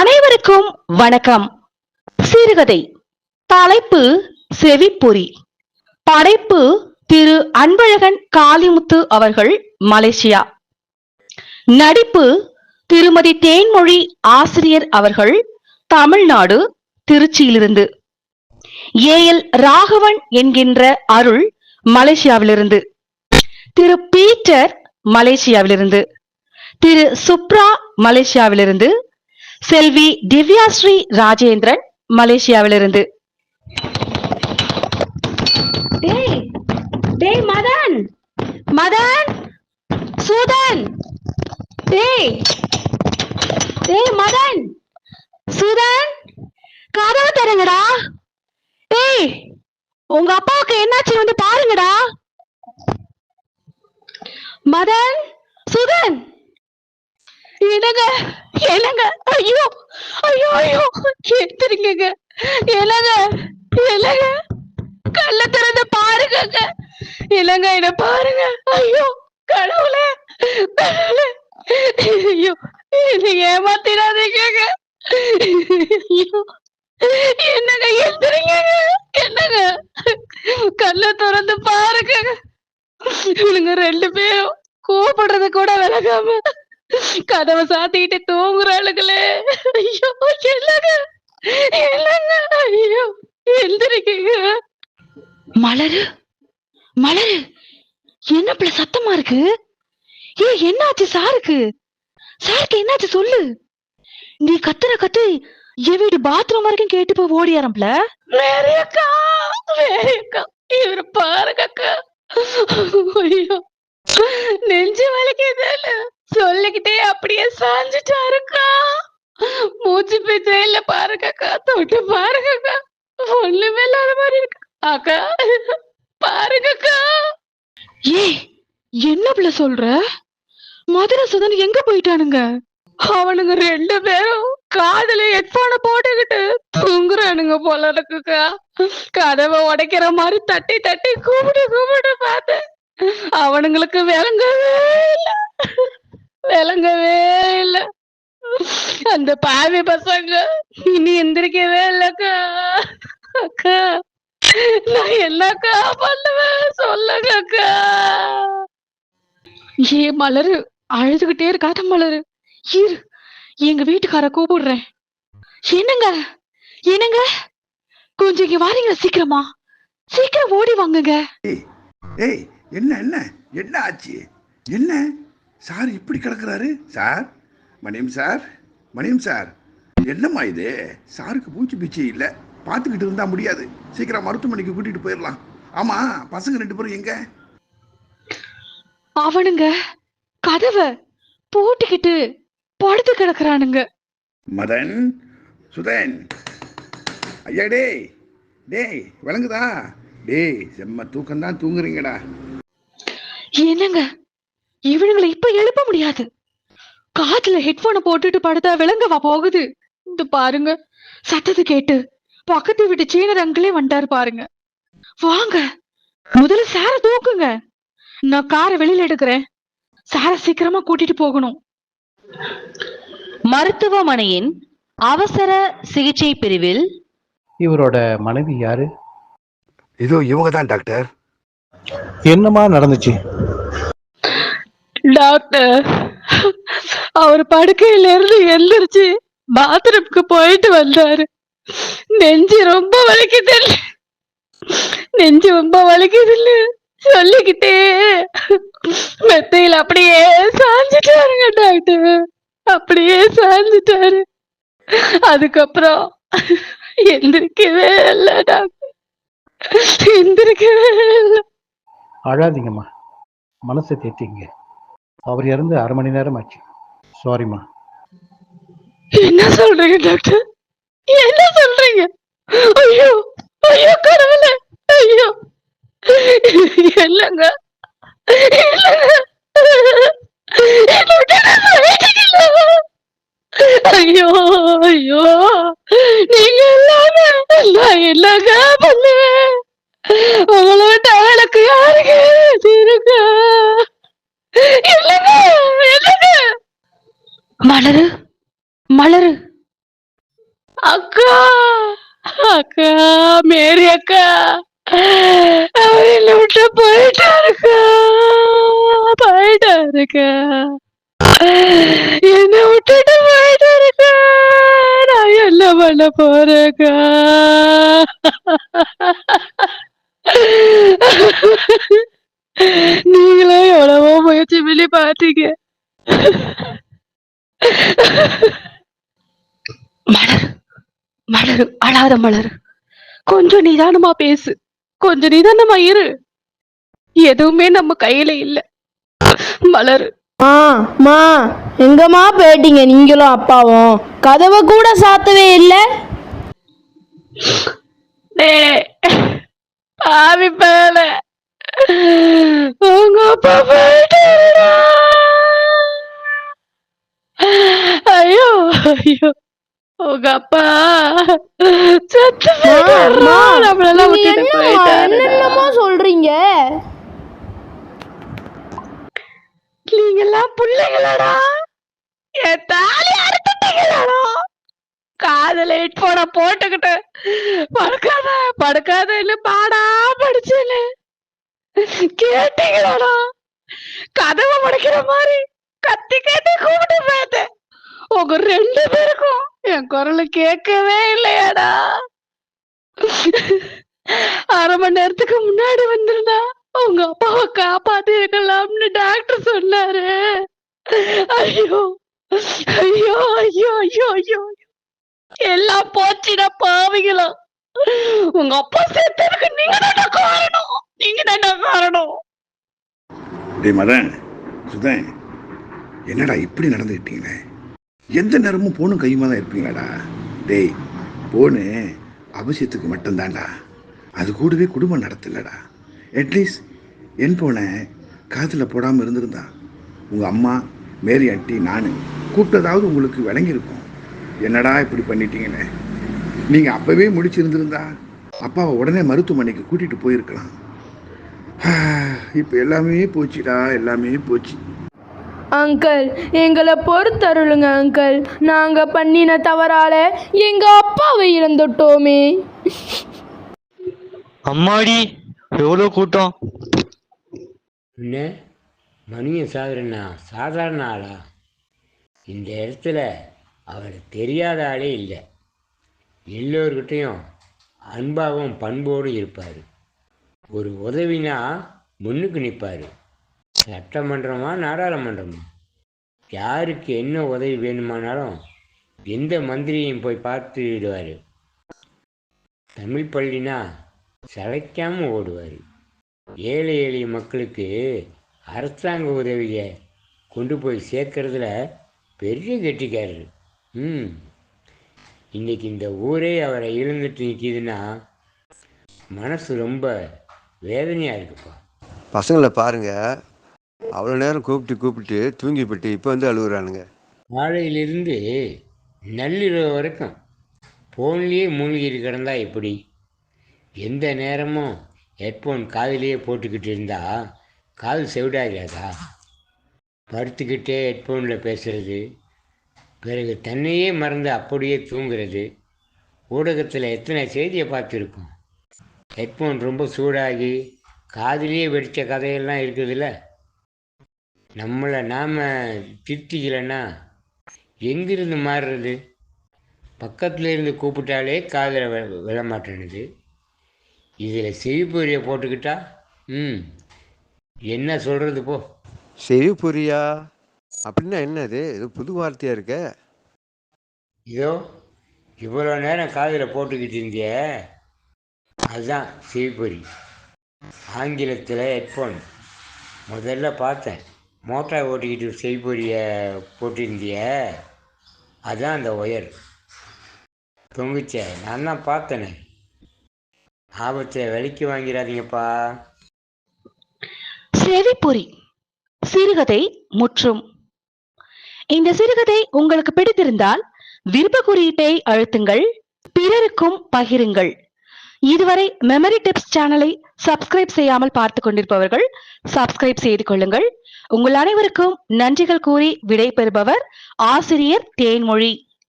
அனைவருக்கும் வணக்கம். சிறுகதை. தலைப்பு செவிப்பொறி. படைப்பு திரு அன்பழகன் காளிமுத்து அவர்கள் மலேசியா. நடிப்பு திருமதி தேன்மொழி ஆசிரியர் அவர்கள் தமிழ்நாடு திருச்சியிலிருந்து. ஏ எல் ராகவன் என்கின்ற அருள் மலேசியாவிலிருந்து. திரு பீட்டர் மலேசியாவிலிருந்து. திரு சுப்ரா மலேசியாவிலிருந்து. செல்வி திவ்யாஸ்ரீ ராஜேந்திரன் மலேசியாவிலிருந்து. டேய் டேய் மதன் மதன் சுதன் டேய் டேய் மதன் சுதன் கதவு தருங்கடா டேய் உங்க அப்பாவுக்கு என்னாச்சு வந்து பாருங்கடா. மதன் சுதன் என்னங்க? என்னங்க? ஐயோ! ஐயோ ஐயோ! எடுத்துருங்க என்னங்க? என்னங்க? கல்ல திறந்து பாருங்கங்க. இல்லங்க என்ன பாருங்க? ஐயோ! கடவுளே! ஐயோ! என்ன ஏமாத்திடாதீங்க ஐயோ! என்னங்க எழுதுறீங்க என்னங்க? கல்ல திறந்து பாருங்க இவனுங்க ரெண்டு பேரும் கூப்பிடுறது கூட விலகாம கதவை சாத்திக்கிட்டு தூங்குறாளுங்களே ஐயோ இல்லங்க இல்லங்க ஐயோ எழுந்திருக்கீங்க மலரு மலரு என்ன பிள்ளை சத்தமா இருக்கு? ஏ என்னாச்சு சாருக்கு? சாருக்கு என்னாச்சு சொல்லு. நீ கத்துற கத்து என் வீடு பாத்ரூம் வரைக்கும் கேட்டு போய் ஓடியாரம்ல வேறையக்கா வேறையக்கா இவரு பாருங்கக்கா. ஐயோ நெஞ்சு வலிக்குதுல்ல சொல்லிக்கிட்டே அப்படியே சாஞ்சிட்டாருக்கா மூச்சு பேச்சே இல்ல பாருக்கா தொட்டு பாருக்கா ஒண்ணுமே இல்லாத மாதிரி இருக்கு. அக்கா பாருங்கக்கா ஏ என்ன பிள்ளை சொல்ற? மதுரை சுதன் எங்க போயிட்டானுங்க? அவனுங்க ரெண்டு பேரும் காதுல ஹெட்போன போட்டுக்கிட்டு தூங்குறானுங்க போல இருக்குக்கா கதவை உடைக்கிற மாதிரி தட்டி தட்டி கூப்பிட்டு கூப்பிட்டு பார்த்தேன். அவனுங்களுக்கு விளங்கவே இல்ல. விளங்கவே இல்ல. அந்த பாவி பசங்க இனி எந்திரிக்கவே இல்லக்கா. அக்கா நான் என்னக்கா பண்ணுவேன்? சொல்லுங்க அக்கா ஏ மலரு அழுதுகிட்டே இருக்காத மலரு. இரு எங்க வீட்டுக்கார கூப்பிடுறேன். என்னங்க? என்னங்க? கொஞ்சம் இங்க வாரீங்களா சீக்கிரமா? சீக்கிரம் ஓடி வாங்குங்க. ஏய் ஏய் என்ன என்ன? என்ன ஆச்சு? என்ன? சார் இப்படி கிடக்குறாரு? Sir Maniyam sir Maniyam sir. என்னம்மா இது? சாருக்கு பூச்சி பிச்சி இல்லை. பார்த்துக்கிட்டு இருந்தா முடியாது. சீக்கிரம் மருத்துவமனைக்கு கூட்டிட்டு போயிடலாம் ஆமா பசங்க ரெண்டு பேரும் எங்க? அவனுங்க கதவை பூட்டிக்கிட்டு படுத்து கிடக்குறானுங்க. மதன் சுதன். ஐயா டேய் டேய் விளங்குதா? டேய் செம்ம தூக்கம் தான் தூங்குறீங்கடா. என்னங்க? இவனுங்களை இப்ப எழுப்ப முடியாது. காதுல ஹெட்போனை போட்டுட்டு படுத்தா விளங்கவா போகுது. இந்த பாருங்க. சத்தத்தை கேட்டு பக்கத்து வீட்டு சீனர் அங்கிளே வந்துட்டாரு பாருங்க. வாங்க. முதல்ல சார தூக்குங்க. நான் காரை வெளியில எடுக்கிறேன். சார சீக்கிரமா கூட்டிட்டு போகணும். மருத்துவமனையின் அவசர சிகிச்சை பிரிவில் இவரோட மனைவி யாரு? இதோ இவங்க தான் டாக்டர். என்னமா நடந்துச்சு? டாக்டர். அவர் படுக்கையில இருந்து எந்திரிச்சு பாத்ரூம்க்கு போயிட்டு வந்தாரு. நெஞ்சு ரொம்ப வலிக்குது. நெஞ்சு ரொம்ப வலிக்குதுன்னு சொல்லிக்கிட்டே. மெத்தையில அப்படியே சாஞ்சிட்டாருங்க டாக்டர். அப்படியே சாஞ்சிட்டாரு. அதுக்கப்புறம் எந்திரிக்கவே இல்லை டாக்டர். எந்திரிக்கவே இல்லை. அழாதீங்கம்மா. மனசை தேத்திங்க அவர் இறந்து அரை மணி நேரம் ஆச்சு. சாரிம்மா என்ன சொல்றீங்க டாக்டர் என்ன சொல்றீங்க? ஐயோ ஐயோ கடவுளே ஐயோ. இல்லங்க ஐயோ ஐயோ. நீங்க எல்லாமே நான் என்னங்க பண்ணுவேன் உங்களை அவளுக்கு யாருக்கு? இருக்கா? மலரு மலரு. அக்கா அக்கா மேரி அக்கா. அவர் என்ன விட்டு போயிட்டாருக்கா. போயிட்டாருக்கா. என்ன விட்டுட்டு போயிட்டாருக்கா. நான் என்ன பண்ண போறேக்கா நீங்களே எவ்வளவோ பார்த்தீங்க மலர் மலர் அழாத மலர். கொஞ்சம் நிதானமா பேசு. கொஞ்சம் நிதானமா இரு. எதுவுமே நம்ம கையில இல்ல. மலர். மா மா எங்கம்மா போயிட்டீங்க? நீங்களும் அப்பாவும். கதவை கூட சாத்தவே இல்லை. பாவி பேல உங்க அப்பா ஐயோ ஐயோ. உங்க அப்பா செத்து. நம்மளெல்லாம் விட்டுட்டு. என்னென்னமோ சொல்றீங்க? நீங்கெல்லாம் பிள்ளைங்களாடா. என் தாலி அறுத்துட்டீங்களாடா. காதல ஹெட்போன போட்டுக்கிட்டு படுக்காத படுக்காதன்னு பாடா படிச்சேன்னு. கேட்டீங்களாடா? கதவை முடிக்கிற மாதிரி கத்தி கத்தி கூப்பிட்டு பார்த்தேன். உங்க ரெண்டு பேருக்கும் என் குரல் கேட்கவே இல்லையாடா? அரை மணி நேரத்துக்கு முன்னாடி வந்திருந்தா உங்க அப்பாவை காப்பாத்தி இருக்கலாம்னு டாக்டர் சொன்னாரு. ஐயோ ஐயோ ஐயோ ஐயோ ஐயோ. எல்லாம் போச்சுடா பாவிங்களா உங்க அப்பா சேர்த்ததுக்கு நீங்க தான் காரணம். நீங்க தான் காரணம்? டேய் மதன் சுதன் என்னடா இப்படி நடந்துக்கிட்டீங்களே எந்த நேரமும் போனும் கையுமா தான் இருப்பீங்களாடா? டேய் போனு அவசியத்துக்கு மட்டும்தான்டா. அது கூடவே குடும்பம் நடத்தலடா. அட்லீஸ்ட் என் போனை காதில் போடாமல் இருந்திருந்தா உங்கள் அம்மா மேரி ஆண்டி நான் கூப்பிட்டதாவது உங்களுக்கு விளங்கியிருக்கும். என்னடா இப்படி பண்ணிட்டீங்களே நீங்கள் அப்போவே முடிச்சிருந்திருந்தா அப்பாவை உடனே மருத்துவமனைக்கு கூட்டிகிட்டு போயிருக்கலாம். இப்போ எல்லாமே போச்சுடா எல்லாமே போச்சு. அங்கிள் எங்களை பொறுத்தருளுங்க அங்கிள். நாங்க பண்ணின தவறால எங்க அப்பாவை இழந்துட்டோமே அம்மாடி எவ்வளோ கூட்டம்? என்ன மணியன் சாகுறனா சாதாரண ஆளா? இந்த இடத்துல அவர் தெரியாத ஆளே இல்லை. எல்லோர்கிட்டையும் அன்பாகவும் பண்போடு இருப்பார். ஒரு உதவினா முன்னுக்கு நிற்பார் சட்டமன்றமா நாடாளுமன்றமா? யாருக்கு என்ன உதவி வேணுமானாலும் எந்த மந்திரியையும் போய் பார்த்து விடுவார். தமிழ் பள்ளினா சளைக்காமல் ஓடுவார். ஏழை எளிய மக்களுக்கு அரசாங்க உதவியை கொண்டு போய் சேர்க்கறதுல பெரிய கெட்டிக்காரர். ம். இன்னைக்கு இந்த ஊரே அவரை இழந்துட்டு நிற்கிதுன்னா மனசு ரொம்ப வேதனையாக இருக்குப்பா. பசங்களை பாருங்க. அவ்வளோ நேரம் கூப்பிட்டு கூப்பிட்டு தூங்கி போட்டு இப்போ வந்து அழுகுறானுங்க காலையிலிருந்து நள்ளிரவு வரைக்கும் ஃபோன்லேயே மூழ்கி கிடந்தா எப்படி? எந்த நேரமும் ஹெட்ஃபோன் காதிலேயே போட்டுக்கிட்டு இருந்தா காது செவிடாகாதா? படுத்துக்கிட்டே ஹெட்ஃபோனில் பேசுறது பிறகு தன்னையே மறந்து அப்படியே தூங்குறது ஊடகத்தில் எத்தனை செய்தியை பார்த்துருக்கோம் ஹெட்ஃபோன் ரொம்ப சூடாகி காதிலேயே வெடித்த கதையெல்லாம் இருக்குதுல்ல? நம்மளை நாம் திருத்திக்கலைன்னா எங்கிருந்து மாறுறது? பக்கத்தில் இருந்து கூப்பிட்டாலே காதில் விழ விழ மாட்டேனுது இதில் செவிப்பொறியை போட்டுக்கிட்டா ம் என்ன சொல்கிறது போ? சரி புரியா அப்படின்னா என்னது? இது புது வார்த்தையாக இருக்க? இதோ இவ்வளோ நேரம் காதில் போட்டுக்கிட்டு இருந்தியே. அதுதான் செவிப்பொறி ஆங்கிலத்தில் ஹெட்ஃபோன் முதல்ல பார்த்தேன். மோட்டார் ஓட்டிக்கிட்டு செவிப்பொறியை போட்டிருந்திய? அதுதான் அந்த ஒயர். தொங்குச்சே நான் தான் பார்த்தேனே. ஆபத்தை விலைக்கு வாங்கிடாதீங்கப்பா. செவிப்பொறி. சிறுகதை முற்றும். இந்த சிறுகதை உங்களுக்கு பிடித்திருந்தால் விருப்ப குறியீட்டை அழுத்துங்கள் பிறருக்கும் பகிருங்கள். இதுவரை மெமரி டிப்ஸ் சேனலை சப்ஸ்கிரைப் செய்யாமல் பார்த்து கொண்டிருப்பவர்கள் சப்ஸ்கிரைப் செய்து கொள்ளுங்கள். உங்கள் அனைவருக்கும் நன்றிகள் கூறி விடை பெறுபவர் ஆசிரியர் தேன்மொழி.